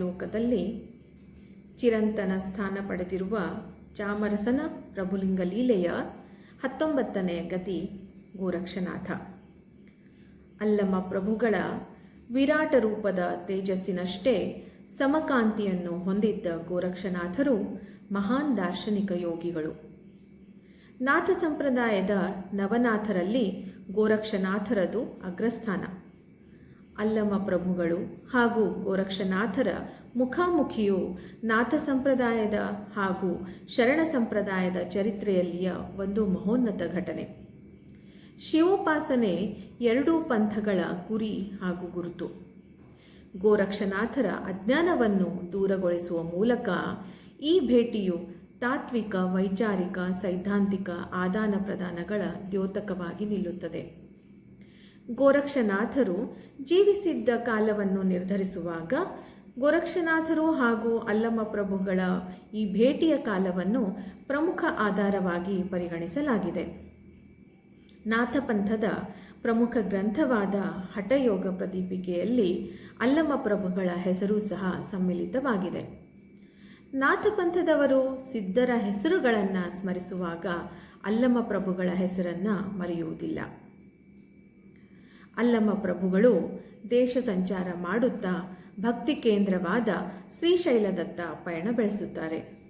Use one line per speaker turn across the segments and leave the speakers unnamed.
ಲೋಕದಲ್ಲಿ ಚಿರಂತನ ಸ್ಥಾನ ಪಡೆದಿರುವ ಚಾಮರಸನ ಪ್ರಭುಲಿಂಗ ಲೀಲೆಯ ಹತ್ತೊಂಬತ್ತನೆಯ ಗತಿ ಗೋರಕ್ಷನಾಥ. ಅಲ್ಲಮ ಪ್ರಭುಗಳ ವಿರಾಟ ರೂಪದ ತೇಜಸ್ಸಿನಷ್ಟೇ ಸಮಕಾಂತಿಯನ್ನು ಹೊಂದಿದ್ದ ಗೋರಕ್ಷನಾಥರು ಮಹಾನ್ ದಾರ್ಶನಿಕ ಯೋಗಿಗಳು. ನಾಥ ಸಂಪ್ರದಾಯದ ನವನಾಥರಲ್ಲಿ ಗೋರಕ್ಷನಾಥರದು ಅಗ್ರಸ್ಥಾನ. ಅಲ್ಲಮ ಪ್ರಭುಗಳು ಹಾಗೂ ಗೋರಕ್ಷನಾಥರ ಮುಖಾಮುಖಿಯು ನಾಥ ಸಂಪ್ರದಾಯದ ಹಾಗೂ ಶರಣ ಸಂಪ್ರದಾಯದ ಚರಿತ್ರೆಯಲ್ಲಿಯ ಒಂದು ಮಹೋನ್ನತ ಘಟನೆ. ಶಿವೋಪಾಸನೆ ಎರಡೂ ಪಂಥಗಳ ಗುರಿ ಹಾಗೂ ಗುರುತು. ಗೋರಕ್ಷನಾಥರ ಅಜ್ಞಾನವನ್ನು ದೂರಗೊಳಿಸುವ ಮೂಲಕ ಈ ಭೇಟಿಯು ತಾತ್ವಿಕ, ವೈಚಾರಿಕ, ಸೈದ್ಧಾಂತಿಕ ಆದಾನ ಪ್ರದಾನಗಳ ದ್ಯೋತಕವಾಗಿ ನಿಲ್ಲುತ್ತದೆ. ಗೋರಕ್ಷನಾಥರು ಜೀವಿಸಿದ್ದ ಕಾಲವನ್ನು ನಿರ್ಧರಿಸುವಾಗ ಗೋರಕ್ಷನಾಥರು ಹಾಗೂ ಅಲ್ಲಮ್ಮ ಪ್ರಭುಗಳ ಈ ಭೇಟಿಯ ಕಾಲವನ್ನು ಪ್ರಮುಖ ಆಧಾರವಾಗಿ ಪರಿಗಣಿಸಲಾಗಿದೆ. ನಾಥಪಂಥದ ಪ್ರಮುಖ ಗ್ರಂಥವಾದ ಹಠಯೋಗ ಪ್ರದೀಪಿಕೆಯಲ್ಲಿ ಅಲ್ಲಮ್ಮ ಪ್ರಭುಗಳ ಹೆಸರು ಸಹ ಸಮ್ಮಿಲಿತವಾಗಿದೆ. ನಾಥಪಂಥದವರು ಸಿದ್ಧರ ಹೆಸರುಗಳನ್ನು ಸ್ಮರಿಸುವಾಗ ಅಲ್ಲಮ್ಮ ಪ್ರಭುಗಳ ಹೆಸರನ್ನು ಮರೆಯುವುದಿಲ್ಲ. ಅಲ್ಲಮ ಪ್ರಭುಗಳು ದೇಶ ಸಂಚಾರ ಮಾಡುತ್ತಾ ಭಕ್ತಿ ಕೇಂದ್ರವಾದ ಶ್ರೀಶೈಲದತ್ತ ಪಯಣ ಬೆಳೆಸುತ್ತಾರೆ.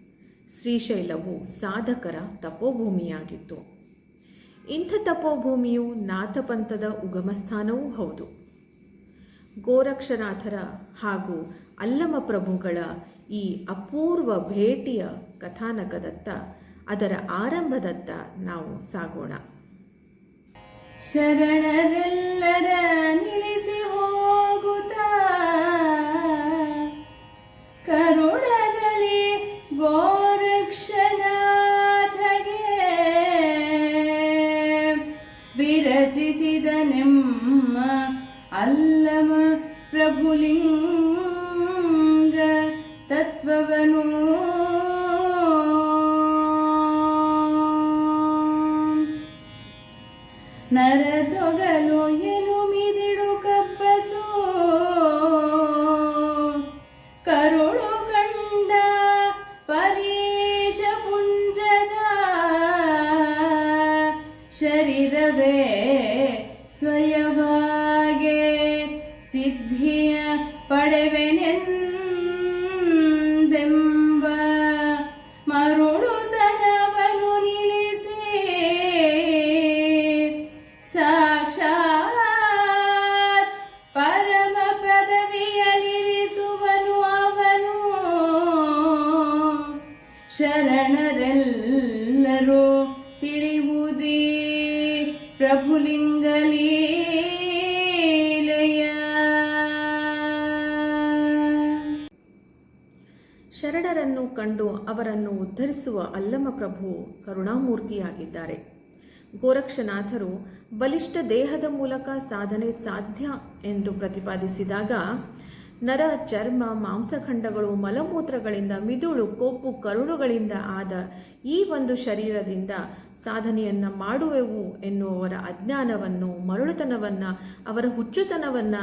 ಶ್ರೀಶೈಲವು ಸಾಧಕರ ತಪೋಭೂಮಿಯಾಗಿತ್ತು. ಇಂಥ ತಪೋಭೂಮಿಯು ನಾಥಪಂಥದ ಉಗಮಸ್ಥಾನವೂ ಹೌದು. ಗೋರಕ್ಷನಾಥರ ಹಾಗೂ ಅಲ್ಲಮ ಪ್ರಭುಗಳ ಈ ಅಪೂರ್ವ ಭೇಟಿಯ ಕಥಾನಕದತ್ತ ಅದರ ಆರಂಭದತ್ತ ನಾವು ಸಾಗೋಣ.
ಶರಣರೆಲ್ಲರ ನಿಲ್ಲಿಸಿ ಪ್ರಭುಲಿಂಗಲೀಲೆಯ
ಶರಣರನ್ನು ಕಂಡು ಅವರನ್ನು ಉದ್ಧರಿಸುವ ಅಲ್ಲಮ ಪ್ರಭು ಕರುಣಾಮೂರ್ತಿಯಾಗಿದ್ದಾರೆ. ಗೋರಕ್ಷನಾಥರು ಬಲಿಷ್ಠ ದೇಹದ ಮೂಲಕ ಸಾಧನೆ ಸಾಧ್ಯ ಎಂದು ಪ್ರತಿಪಾದಿಸಿದಾಗ ನರ, ಚರ್ಮ, ಮಾಂಸಖಂಡಗಳು, ಮಲಮೂತ್ರಗಳಿಂದ ಮಿದುಳು, ಕೊಬ್ಬು, ಕರುಳುಗಳಿಂದ ಆದ ಈ ಒಂದು ಶರೀರದಿಂದ ಸಾಧನೆಯನ್ನು ಮಾಡುವೆವು ಎನ್ನುವವರ ಅಜ್ಞಾನವನ್ನು, ಮರಳುತನವನ್ನು, ಅವರ ಹುಚ್ಚುತನವನ್ನು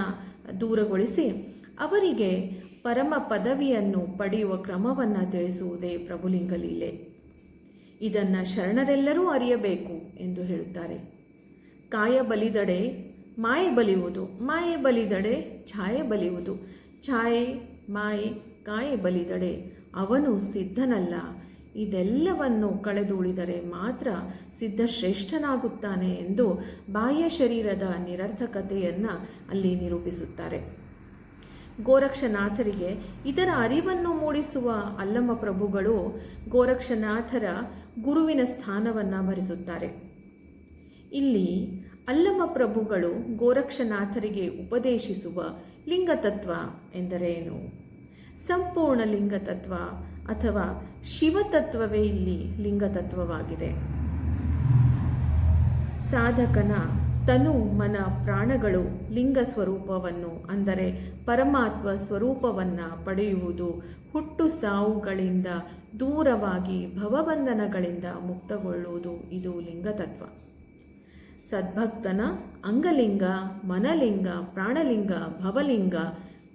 ದೂರಗೊಳಿಸಿ ಅವರಿಗೆ ಪರಮ ಪದವಿಯನ್ನು ಪಡೆಯುವ ಕ್ರಮವನ್ನು ತಿಳಿಸುವುದೇ ಪ್ರಭುಲಿಂಗ ಲೀಲೆ ಇದನ್ನು ಶರಣರೆಲ್ಲರೂ ಅರಿಯಬೇಕು ಎಂದು ಹೇಳುತ್ತಾರೆ. ಕಾಯ ಬಲಿದಡೆ ಮಾಯೆ ಬಲಿಯುವುದು ಮಾಯೆ ಬಲಿದಡೆ ಛಾಯೆ ಬಲಿಯುವುದು ಛಾಯೆ, ಮಾಯೆ, ಕಾಯೆ ಬಲಿದಡೆ. ಅವನು ಸಿದ್ಧನಲ್ಲ. ಇದೆಲ್ಲವನ್ನು ಕಳೆದುಳಿದರೆ ಮಾತ್ರ ಸಿದ್ಧಶ್ರೇಷ್ಠನಾಗುತ್ತಾನೆ ಎಂದು ಬಾಹ್ಯ ಶರೀರದ ನಿರರ್ಥಕತೆಯನ್ನು ಅಲ್ಲಿ ನಿರೂಪಿಸುತ್ತಾರೆ. ಗೋರಕ್ಷನಾಥರಿಗೆ ಇದರ ಅರಿವನ್ನು ಮೂಡಿಸುವ ಅಲ್ಲಮ ಪ್ರಭುಗಳು ಗೋರಕ್ಷನಾಥರ ಗುರುವಿನ ಸ್ಥಾನವನ್ನು ಭರಿಸುತ್ತಾರೆ. ಇಲ್ಲಿ ಅಲ್ಲಮ್ಮ ಪ್ರಭುಗಳು ಗೋರಕ್ಷನಾಥರಿಗೆ ಉಪದೇಶಿಸುವ ಲಿಂಗತತ್ವ ಎಂದರೇನು? ಸಂಪೂರ್ಣ ಲಿಂಗತತ್ವ ಅಥವಾ ಶಿವತತ್ವವೇ ಇಲ್ಲಿ ಲಿಂಗತತ್ವವಾಗಿದೆ. ಸಾಧಕನ ತನು ಮನ ಪ್ರಾಣಗಳು ಲಿಂಗ ಸ್ವರೂಪವನ್ನು ಅಂದರೆ ಪರಮಾತ್ಮ ಸ್ವರೂಪವನ್ನು ಪಡೆಯುವುದು ಹುಟ್ಟು ಸಾವುಗಳಿಂದ ದೂರವಾಗಿ ಭವಬಂಧನಗಳಿಂದ ಮುಕ್ತಗೊಳ್ಳುವುದು ಇದು ಲಿಂಗತತ್ವ. ಸದ್ಭಕ್ತನ ಅಂಗಲಿಂಗ, ಮನಲಿಂಗ, ಪ್ರಾಣಲಿಂಗ, ಭವಲಿಂಗ,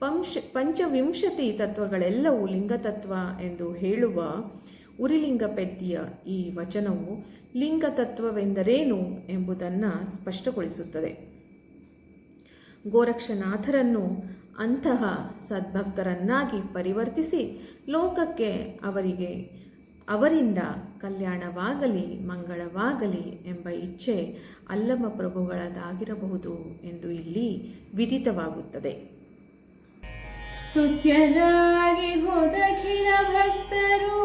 ಪಂಶ, ಪಂಚವಿಂಶತಿ ತತ್ವಗಳೆಲ್ಲವೂ ಲಿಂಗತತ್ವ ಎಂದು ಹೇಳುವ ಉರಿಲಿಂಗ ಪೆದ್ದಿಯ ಈ ವಚನವು ಲಿಂಗತತ್ವವೆಂದರೇನು ಎಂಬುದನ್ನು ಸ್ಪಷ್ಟಗೊಳಿಸುತ್ತದೆ. ಗೋರಕ್ಷನಾಥರನ್ನು ಅಂತಹ ಸದ್ಭಕ್ತರನ್ನಾಗಿ ಪರಿವರ್ತಿಸಿ ಲೋಕಕ್ಕೆ ಅವರಿಗೆ ಅವರಿಂದ ಕಲ್ಯಾಣವಾಗಲಿ, ಮಂಗಳವಾಗಲಿ ಎಂಬ ಇಚ್ಛೆ ಅಲ್ಲಮ ಪ್ರಭುಗಳದಾಗಿರಬಹುದು ಎಂದು ಇಲ್ಲಿ ವಿದಿತವಾಗುತ್ತದೆ
ಸ್ತುತ್ಯರಾಗಿ ಹೋದಖಿಲ ಭಕ್ತರು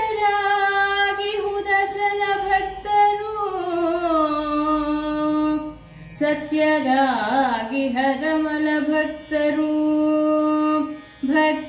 ನಿತ್ಯರಾಗಿ ಹುದ ಜಲ ಭಕ್ತರು ಸತ್ಯರಾಗಿ ಹರಮಲ ಭಕ್ತರು ಭಕ್ತಿಯಿಂದನುತ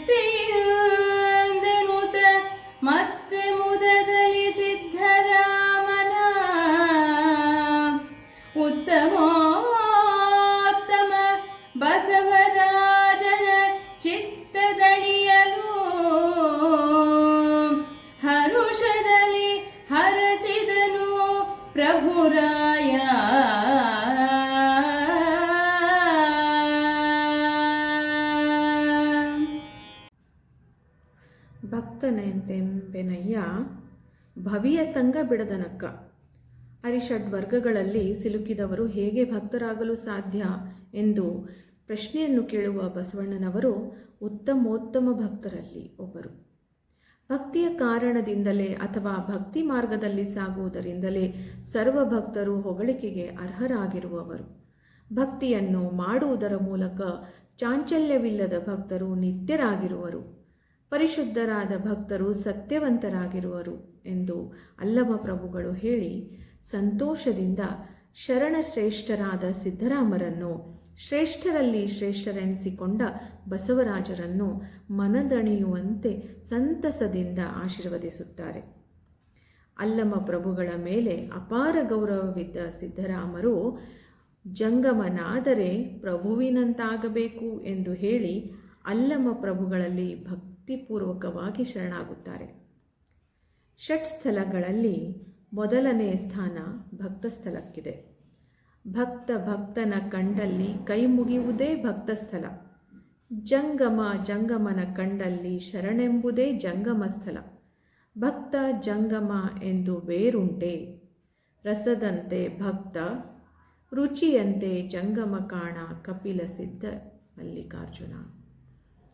ಭವಿಯ ಸಂಘ ಬಿಡದನಕ್ಕ. ಅರಿಷಡ್ ವರ್ಗಗಳಲ್ಲಿ ಸಿಲುಕಿದವರು ಹೇಗೆ ಭಕ್ತರಾಗಲು ಸಾಧ್ಯ ಎಂದು ಪ್ರಶ್ನೆಯನ್ನು ಕೇಳುವ ಬಸವಣ್ಣನವರು ಉತ್ತಮೋತ್ತಮ ಭಕ್ತರಲ್ಲಿ ಒಬ್ಬರು. ಭಕ್ತಿಯ ಕಾರಣದಿಂದಲೇ ಅಥವಾ ಭಕ್ತಿ ಮಾರ್ಗದಲ್ಲಿ ಸಾಗುವುದರಿಂದಲೇ ಸರ್ವ ಭಕ್ತರು ಹೊಗಳಿಕೆಗೆ ಅರ್ಹರಾಗಿರುವವರು. ಭಕ್ತಿಯನ್ನು ಮಾಡುವುದರ ಮೂಲಕ ಚಾಂಚಲ್ಯವಿಲ್ಲದ ಭಕ್ತರು ನಿತ್ಯರಾಗಿರುವರು. ಪರಿಶುದ್ಧರಾದ ಭಕ್ತರು ಸತ್ಯವಂತರಾಗಿರುವರು ಎಂದು ಅಲ್ಲಮ ಪ್ರಭುಗಳು ಹೇಳಿ, ಸಂತೋಷದಿಂದ ಶರಣಶ್ರೇಷ್ಠರಾದ ಸಿದ್ದರಾಮರನ್ನು, ಶ್ರೇಷ್ಠರಲ್ಲಿ ಶ್ರೇಷ್ಠರೆನಿಸಿಕೊಂಡ ಬಸವರಾಜರನ್ನು ಮನದಣಿಯುವಂತೆ ಸಂತಸದಿಂದ ಆಶೀರ್ವದಿಸುತ್ತಾರೆ. ಅಲ್ಲಮ ಪ್ರಭುಗಳ ಮೇಲೆ ಅಪಾರ ಗೌರವವಿದ್ದ ಸಿದ್ದರಾಮರು, ಜಂಗಮನಾದರೆ ಪ್ರಭುವಿನಂತಾಗಬೇಕು ಎಂದು ಹೇಳಿ ಅಲ್ಲಮ ಪ್ರಭುಗಳಲ್ಲಿ ಭಕ್ತಿಪೂರ್ವಕವಾಗಿ ಶರಣಾಗುತ್ತಾರೆ. ಷಟ್ ಸ್ಥಳಗಳಲ್ಲಿ ಮೊದಲನೆಯ ಸ್ಥಾನ ಭಕ್ತ ಸ್ಥಳಕ್ಕಿದೆ ಭಕ್ತ ಭಕ್ತನ ಕಂಡಲ್ಲಿ ಕೈ ಮುಗಿಯುವುದೇ ಭಕ್ತ ಸ್ಥಳ ಜಂಗಮ ಜಂಗಮನ ಕಂಡಲ್ಲಿ ಶರಣೆಂಬುದೇ ಜಂಗಮ ಸ್ಥಳ ಭಕ್ತ ಜಂಗಮ ಎಂದು ಬೇರುಂಟೆ. ರಸದಂತೆ ಭಕ್ತ, ರುಚಿಯಂತೆ ಜಂಗಮ ಕಾಣ ಕಪಿಲ ಸಿದ್ಧ ಮಲ್ಲಿಕಾರ್ಜುನ.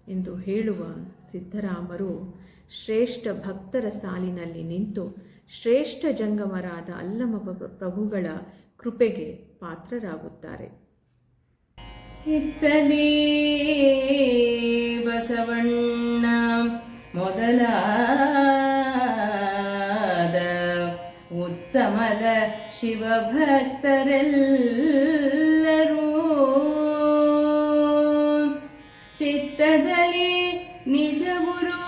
ಎಂದು ಹೇಳುವ ಸಿದ್ದರಾಮರು ಶ್ರೇಷ್ಠ ಭಕ್ತರ ಸಾಲಿನಲ್ಲಿ ನಿಂತು ಶ್ರೇಷ್ಠ ಜಂಗಮರಾದ ಅಲ್ಲಮ ಪ್ರಭುಗಳ ಕೃಪೆಗೆ ಪಾತ್ರರಾಗುತ್ತಾರೆ.
ಇತ್ತಲೇ ಬಸವಣ್ಣ ಮೊದಲಾದ ಉತ್ತಮದ ಶಿವಭಕ್ತರೆಲ್ಲರೂ ಚಿತ್ತದಲ್ಲಿ ನಿಜ ಗುರು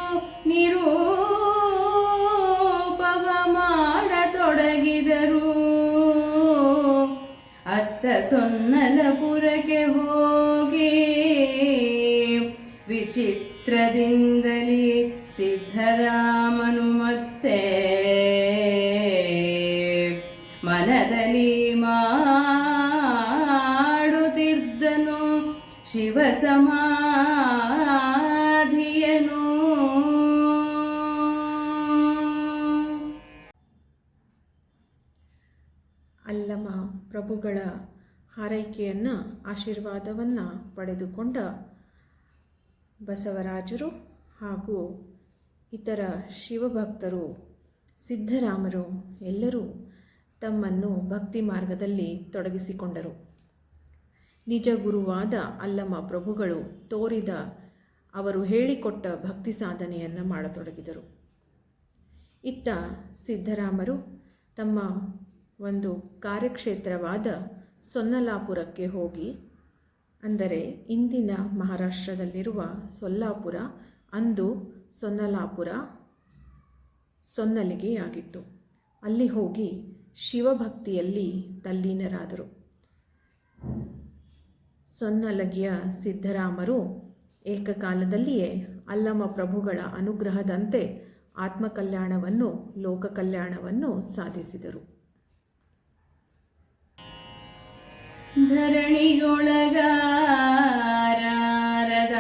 ಪ್ರಭುಗಳ ಹಾರೈಕೆಯನ್ನು, ಆಶೀರ್ವಾದವನ್ನು ಪಡೆದುಕೊಂಡ ಬಸವರಾಜರು ಹಾಗೂ ಇತರ ಶಿವಭಕ್ತರು, ಸಿದ್ಧರಾಮರು ಎಲ್ಲರೂ ತಮ್ಮನ್ನು ಭಕ್ತಿ ಮಾರ್ಗದಲ್ಲಿ ತೊಡಗಿಸಿಕೊಂಡರು. ನಿಜ ಗುರುವಾದ ಅಲ್ಲಮ್ಮ ಪ್ರಭುಗಳು ತೋರಿದ ಅವರು ಹೇಳಿಕೊಟ್ಟ ಭಕ್ತಿ ಸಾಧನೆಯನ್ನು ಮಾಡತೊಡಗಿದರು. ಇತ್ತ ಸಿದ್ದರಾಮರು ತಮ್ಮ ಒಂದು ಕಾರ್ಯಕ್ಷೇತ್ರವಾದ ಸೊನ್ನಲಾಪುರಕ್ಕೆ ಹೋಗಿ, ಅಂದರೆ ಇಂದಿನ ಮಹಾರಾಷ್ಟ್ರದಲ್ಲಿರುವ ಸೊಲ್ಲಾಪುರ, ಅಂದು ಸೊನ್ನಲಾಪುರ ಸೊನ್ನಲಿಗೆಯಾಗಿತ್ತು. ಅಲ್ಲಿ ಹೋಗಿ ಶಿವಭಕ್ತಿಯಲ್ಲಿ ತಲ್ಲೀನರಾದರು. ಸೊನ್ನಲಗಿಯ ಸಿದ್ದರಾಮರು ಏಕಕಾಲದಲ್ಲಿಯೇ ಅಲ್ಲಮ ಪ್ರಭುಗಳ ಅನುಗ್ರಹದಂತೆ ಆತ್ಮಕಲ್ಯಾಣವನ್ನು, ಲೋಕಕಲ್ಯಾಣವನ್ನು ಸಾಧಿಸಿದರು.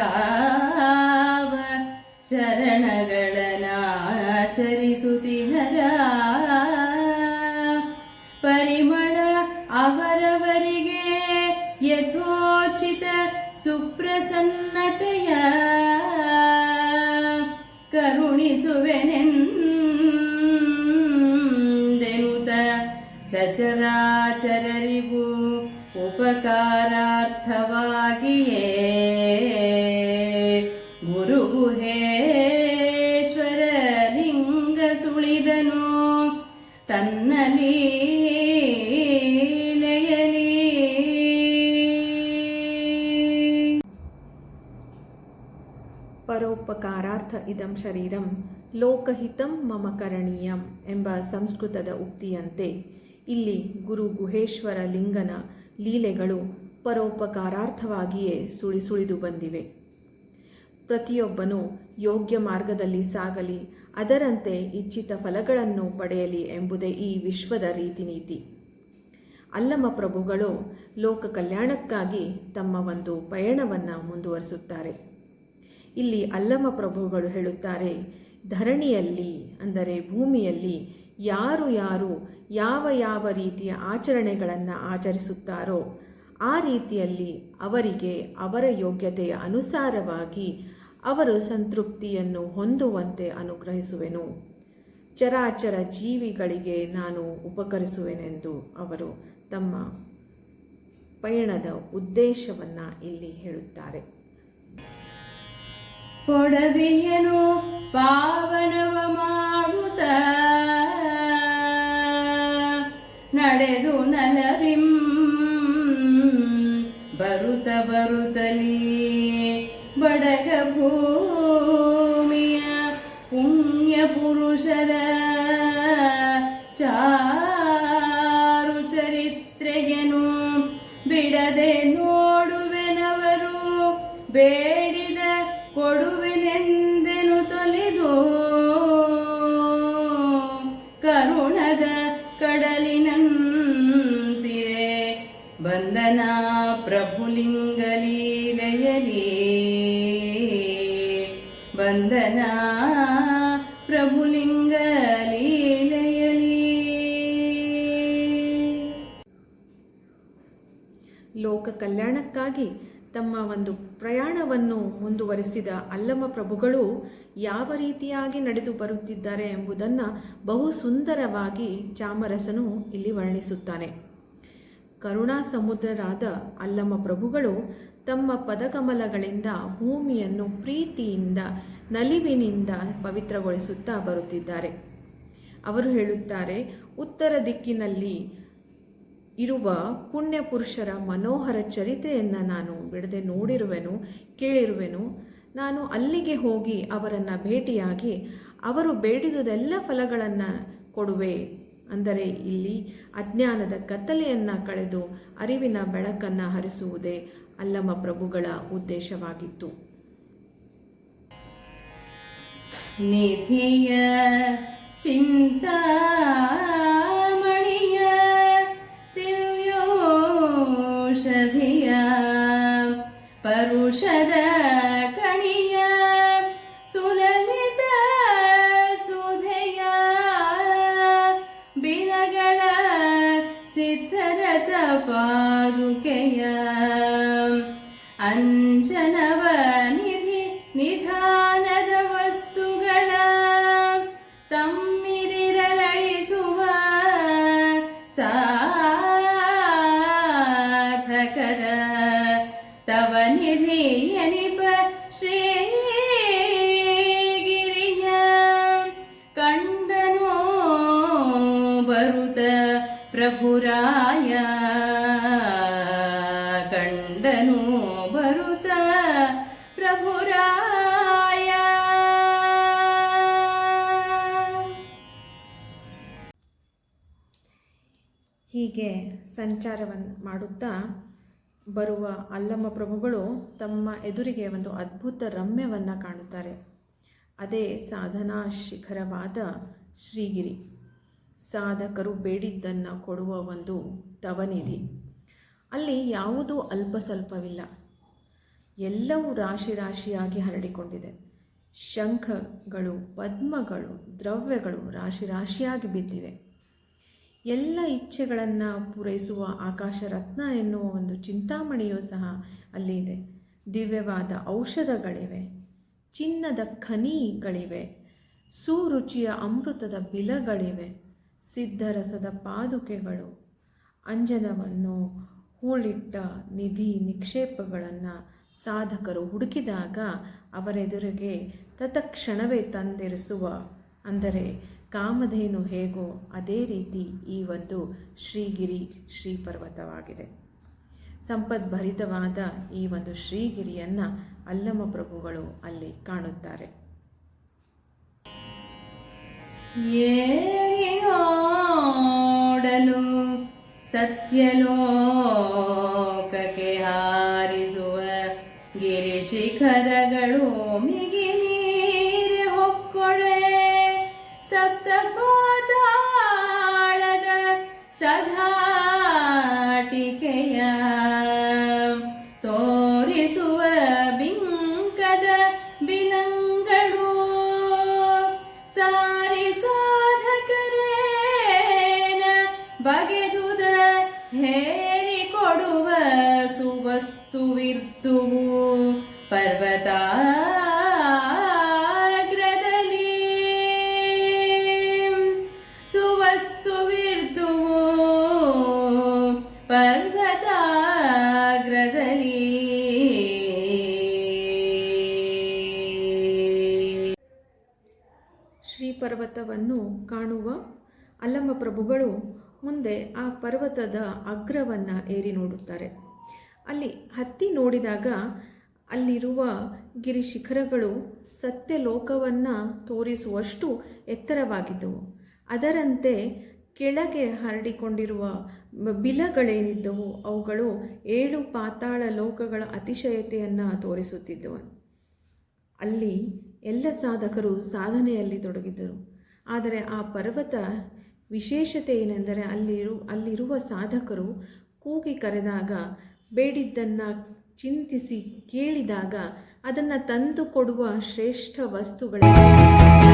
ಧರಣಿಯೊಳಗಾರದಾವ ಚರಣಗಳನಾಚರಿಸುತ್ತಿಹರ ಪರಿಮಳ ಅವರವರಿಗೆ ಯಥೋಚಿತ ಸುಪ್ರಸನ್ನತೆಯ ಕರುಣಿಸುವೆನೆಂದೆನುತ ಉಪಕಾರಾರ್ಥವಾಗಿಯೇ ಗುರುಗುಹೇಶ್ವರ ಲಿಂಗ ಸುಳಿದನು. ತನ್ನ ಲೀಲೆಯಲಿ
ಪರೋಪಕಾರಾರ್ಥ ಇದಂ ಶರೀರಂ ಲೋಕಹಿತಂ ಮಮ ಕರಣೀಯಂ ಎಂಬ ಸಂಸ್ಕೃತದ ಉಕ್ತಿಯಂತೆ ಇಲ್ಲಿ ಗುರು ಗುಹೇಶ್ವರ ಲಿಂಗನ ಲೀಲೆಗಳು ಪರೋಪಕಾರಾರ್ಥವಾಗಿಯೇ ಸುಳಿ ಸುಳಿದು ಬಂದಿವೆ. ಪ್ರತಿಯೊಬ್ಬನು ಯೋಗ್ಯ ಮಾರ್ಗದಲ್ಲಿ ಸಾಗಲಿ, ಅದರಂತೆ ಇಚ್ಛಿತ ಫಲಗಳನ್ನು ಪಡೆಯಲಿ ಎಂಬುದೇ ಈ ವಿಶ್ವದ ರೀತಿ ನೀತಿ ಅಲ್ಲಮ ಪ್ರಭುಗಳು ಲೋಕ ಕಲ್ಯಾಣಕ್ಕಾಗಿ ತಮ್ಮ ಒಂದು ಪಯಣವನ್ನು ಮುಂದುವರಿಸುತ್ತಾರೆ. ಇಲ್ಲಿ ಅಲ್ಲಮ ಪ್ರಭುಗಳು ಹೇಳುತ್ತಾರೆ, ಧರಣಿಯಲ್ಲಿ ಅಂದರೆ ಭೂಮಿಯಲ್ಲಿ ಯಾರು ಯಾರು ಯಾವ ಯಾವ ರೀತಿಯ ಆಚರಣೆಗಳನ್ನು ಆಚರಿಸುತ್ತಾರೋ ಆ ರೀತಿಯಲ್ಲಿ ಅವರಿಗೆ ಅವರ ಯೋಗ್ಯತೆಯ ಅನುಸಾರವಾಗಿ ಅವರು ಸಂತೃಪ್ತಿಯನ್ನು ಹೊಂದುವಂತೆ ಅನುಗ್ರಹಿಸುವೆನು. ಚರಾಚರ ಜೀವಿಗಳಿಗೆ ನಾನು ಉಪಕರಿಸುವೆನೆಂದು ಅವರು ತಮ್ಮ ಪಯಣದ ಉದ್ದೇಶವನ್ನು ಇಲ್ಲಿ ಹೇಳುತ್ತಾರೆ.
ಕೊಡವೆಯನು ಪಾವನವ ಮಾಡುತ್ತ ಬರುತ್ತಲೀ? ಬಡಗ ಭೂಮಿಯ ಪುಣ್ಯ ಪುರುಷರ ಚಾರು ಚರಿತ್ರೆಯನ್ನು ಬಿಡದೆ ನೋಡುವೆನವರು? ಬೇಡಿದ ಕೊಡುವೆನೆಂದೆನು ತೊಲಿದು? ಕರುಣದ ಕಡಲಿನಂತಿರೆ ಬಂದನ ಪ್ರಭುಲಿಂಗ ಲೀಲೆಯಲಿ ವಂದನಾ ಪ್ರಭುಲಿಂಗ ಲೀಲೆಯಲಿ
ಲೋಕ ಕಲ್ಯಾಣಕ್ಕಾಗಿ ತಮ್ಮ ಒಂದು ಪ್ರಯಾಣವನ್ನು ಮುಂದುವರಿಸಿದ ಅಲ್ಲಮ ಪ್ರಭುಗಳು ಯಾವ ರೀತಿಯಾಗಿ ನಡೆದು ಬರುತ್ತಿದ್ದಾರೆ ಎಂಬುದನ್ನು ಬಹು ಸುಂದರವಾಗಿ ಚಾಮರಸನು ಇಲ್ಲಿ ವರ್ಣಿಸುತ್ತಾನೆ. ಕರುಣಾ ಸಮುದ್ರರಾದ ಅಲ್ಲಮ ಪ್ರಭುಗಳು ತಮ್ಮ ಪದಕಮಲಗಳಿಂದ ಭೂಮಿಯನ್ನು ಪ್ರೀತಿಯಿಂದ, ನಲಿವಿನಿಂದ ಪವಿತ್ರಗೊಳಿಸುತ್ತಾ ಬರುತ್ತಿದ್ದಾರೆ. ಅವರು ಹೇಳುತ್ತಾರೆ, ಉತ್ತರ ದಿಕ್ಕಿನಲ್ಲಿ ಇರುವ ಪುಣ್ಯ ಪುರುಷರ ಮನೋಹರ ಚರಿತ್ರೆಯನ್ನು ನಾನು ಬಿಡದೆ ನೋಡಿರುವೆನು, ಕೇಳಿರುವೆನು. ನಾನು ಅಲ್ಲಿಗೆ ಹೋಗಿ ಅವರನ್ನು ಭೇಟಿಯಾಗಿ, ಅವರು ಬೇಡಿದುದೆಲ್ಲ ಫಲಗಳನ್ನು ಕೊಡುವೆ ಅಂದರೆ ಇಲ್ಲಿ ಅಜ್ಞಾನದ ಕತ್ತಲೆಯನ್ನು ಕಳೆದು ಅರಿವಿನ ಬೆಳಕನ್ನು ಹರಿಸುವುದೇ ಅಲ್ಲಮ ಪ್ರಭುಗಳ ಉದ್ದೇಶವಾಗಿತ್ತು.
ನಿಧಿಯ ಚಿಂತಾಮಣಿಯ ದಿವ್ಯೋಷಧಿಯ ಪರುಷದ വാരുകയാം അഞ്ജനവ
ಹೀಗೆ ಸಂಚಾರವನ್ನು ಮಾಡುತ್ತಾ ಬರುವ ಅಲ್ಲಮ್ಮ ಪ್ರಭುಗಳು ತಮ್ಮ ಎದುರಿಗೆ ಒಂದು ಅದ್ಭುತ ರಮ್ಯವನ್ನು ಕಾಣುತ್ತಾರೆ. ಅದೇ ಸಾಧನಾ ಶಿಖರವಾದ ಶ್ರೀಗಿರಿ. ಸಾಧಕರು ಬೇಡಿದ್ದನ್ನು ಕೊಡುವ ಒಂದು ತವನಿಧಿ. ಅಲ್ಲಿ ಯಾವುದೂ ಅಲ್ಪ ಸ್ವಲ್ಪವಿಲ್ಲ ಎಲ್ಲವೂ ರಾಶಿ ರಾಶಿಯಾಗಿ ಹರಡಿಕೊಂಡಿದೆ. ಶಂಖಗಳು, ಪದ್ಮಗಳು, ದ್ರವ್ಯಗಳು ರಾಶಿ ರಾಶಿಯಾಗಿ ಬಿದ್ದಿವೆ. ಎಲ್ಲ ಇಚ್ಛೆಗಳನ್ನು ಪೂರೈಸುವ ಆಕಾಶ ರತ್ನ ಎನ್ನುವ ಒಂದು ಚಿಂತಾಮಣಿಯೂ ಸಹ ಅಲ್ಲಿ ಇದೆ. ದಿವ್ಯವಾದ ಔಷಧಗಳಿವೆ, ಚಿನ್ನದ ಖನಿಗಳಿವೆ, ಸುರುಚಿಯ ಅಮೃತದ ಬಿಲಗಳಿವೆ, ಸಿದ್ಧರಸದ ಪಾದುಕೆಗಳು, ಅಂಜನವನ್ನು ಹೂಳಿಟ್ಟ ನಿಧಿ ನಿಕ್ಷೇಪಗಳನ್ನು ಸಾಧಕರು ಹುಡುಕಿದಾಗ ಅವರೆದುರಿಗೆ ತತ್ಕ್ಷಣವೇ ತಂದಿರಿಸುವ. ಅಂದರೆ ಕಾಮಧೇನು ಹೇಗೋ ಅದೇ ರೀತಿ ಈ ಒಂದು ಶ್ರೀಗಿರಿ ಶ್ರೀ ಪರ್ವತವಾಗಿದೆ ಸಂಪದ್ಭರಿತವಾದ ಈ ಒಂದು ಶ್ರೀಗಿರಿಯನ್ನು ಅಲ್ಲಮ ಪ್ರಭುಗಳು ಅಲ್ಲಿ ಕಾಣುತ್ತಾರೆ.
ಸತ್ಯಲೋಕಕ್ಕೆ ಹಾರಿಸುವ ಗಿರಿ ಶಿಖರಗಳು ಮಿಗಿ
ಶ್ರೀ ಪರ್ವತವನ್ನು ಕಾಣುವ ಅಲ್ಲಮ್ಮ ಪ್ರಭುಗಳು ಮುಂದೆ ಆ ಪರ್ವತದ ಅಗ್ರವನ್ನು ಏರಿ ನೋಡುತ್ತಾರೆ. ಅಲ್ಲಿ ಹತ್ತಿ ನೋಡಿದಾಗ ಅಲ್ಲಿರುವ ಗಿರಿ ಶಿಖರಗಳು ಸತ್ಯಲೋಕವನ್ನು ತೋರಿಸುವಷ್ಟು ಎತ್ತರವಾಗಿದ್ದವು. ಅದರಂತೆ ಕೆಳಗೆ ಹರಡಿಕೊಂಡಿರುವ ಬಿಲಗಳೇನಿದ್ದವು, ಅವುಗಳು ಏಳು ಪಾತಾಳ ಲೋಕಗಳ ಅತಿಶಯತೆಯನ್ನು ತೋರಿಸುತ್ತಿದ್ದವು. ಅಲ್ಲಿ ಎಲ್ಲ ಸಾಧಕರು ಸಾಧನೆಯಲ್ಲಿ ತೊಡಗಿದ್ದರು. ಆದರೆ ಆ ಪರ್ವತ ವಿಶೇಷತೆ ಏನೆಂದರೆ ಅಲ್ಲಿರು, ಅಲ್ಲಿರುವ ಸಾಧಕರು ಕೂಗಿ ಕರೆದಾಗ, ಬೇಡಿದ್ದನ್ನು ಚಿಂತಿಸಿ ಕೇಳಿದಾಗ ಅದನ್ನು ತಂದು ಕೊಡುವ ಶ್ರೇಷ್ಠ ವಸ್ತುಗಳಿವೆ